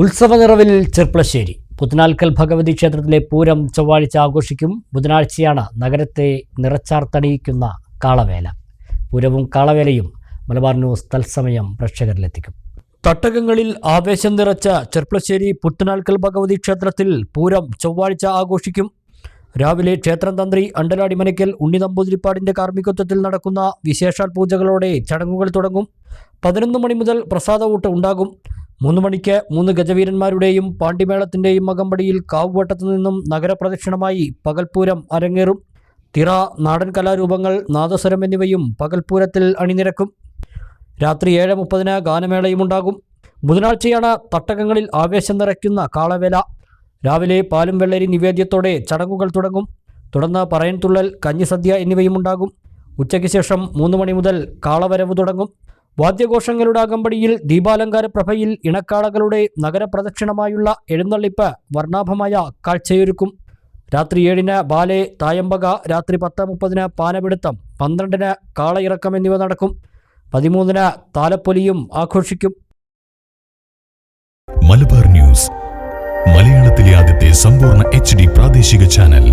ഉത്സവ നിറവിൽ ചെർപ്പളശ്ശേരി. പുത്തനാൽക്കൽ ഭഗവതി ക്ഷേത്രത്തിലെ പൂരം ചൊവ്വാഴ്ച ആഘോഷിക്കും. ബുധനാഴ്ചയാണ് നഗരത്തെ നിറച്ചാർത്തണിയിക്കുന്ന കാളവേല. പൂരവും കാളവേലയും മലബാർ ന്യൂസ് തത്സമയം പ്രേക്ഷകരിലെത്തിക്കും. തട്ടകങ്ങളിൽ ആവേശം നിറച്ച ചെർപ്പളശ്ശേരി പുത്തനാൽക്കൽ ഭഗവതി ക്ഷേത്രത്തിൽ പൂരം ചൊവ്വാഴ്ച ആഘോഷിക്കും. രാവിലെ ക്ഷേത്രം തന്ത്രി അണ്ടലാടി മനയ്ക്കൽ ഉണ്ണി നമ്പൂതിരിപ്പാടിന്റെ കാർമ്മികത്വത്തിൽ നടക്കുന്ന വിശേഷാൽ പൂജകളോടെ ചടങ്ങുകൾ തുടങ്ങും. പതിനൊന്ന് മണി മുതൽ പ്രസാദ ഊട്ട് ഉണ്ടാകും. മൂന്ന് മണിക്ക് മൂന്ന് ഗജവീരന്മാരുടെയും പാണ്ഡിമേളത്തിന്റെയും അകമ്പടിയിൽ കാവുവട്ടത്തു നിന്നും നഗരപ്രദക്ഷിണമായി പകൽപ്പൂരം അരങ്ങേറും. തിറ നാടൻ കലാരൂപങ്ങൾ നാദസ്വരം എന്നിവയും പകൽപ്പൂരത്തിൽ അണിനിരക്കും. രാത്രി ഏഴ് മുപ്പതിന് ഗാനമേളയും ഉണ്ടാകും ബുധനാഴ്ചയാണ് തട്ടകങ്ങളിൽ ആവേശം നിറയ്ക്കുന്ന കാളവേല. രാവിലെ പാലും വെള്ളരി നിവേദ്യത്തോടെ ചടങ്ങുകൾ തുടങ്ങും. തുടർന്ന് പറയൻതുള്ളൽ കഞ്ഞിസദ്യ എന്നിവയും ഉണ്ടാകും ഉച്ചയ്ക്ക് ശേഷം മൂന്ന് മണി മുതൽ കാളവരവ് തുടങ്ങും. വാദ്യഘോഷങ്ങളുടെ അകമ്പടിയിൽ ദീപാലങ്കാര പ്രഭയിൽ ഇണക്കാളകളുടെ നഗരപ്രദക്ഷിണമായുള്ള എഴുന്നള്ളിപ്പ് വർണാഭമായ കാഴ്ചയൊരുക്കും. രാത്രി ഏഴിന് ബാലെ തായമ്പക രാത്രി പത്ത് മുപ്പതിന് പാനപിടുത്തം പന്ത്രണ്ടിന് കാളയിറക്കം എന്നിവ നടക്കും. പതിമൂന്നിന് താലപ്പൊലിയും ആഘോഷിക്കും. മലബാർ ന്യൂസ് മലയാളത്തിലെ ആദ്യത്തെ സമ്പൂർണ എച്ച് പ്രാദേശിക ചാനൽ.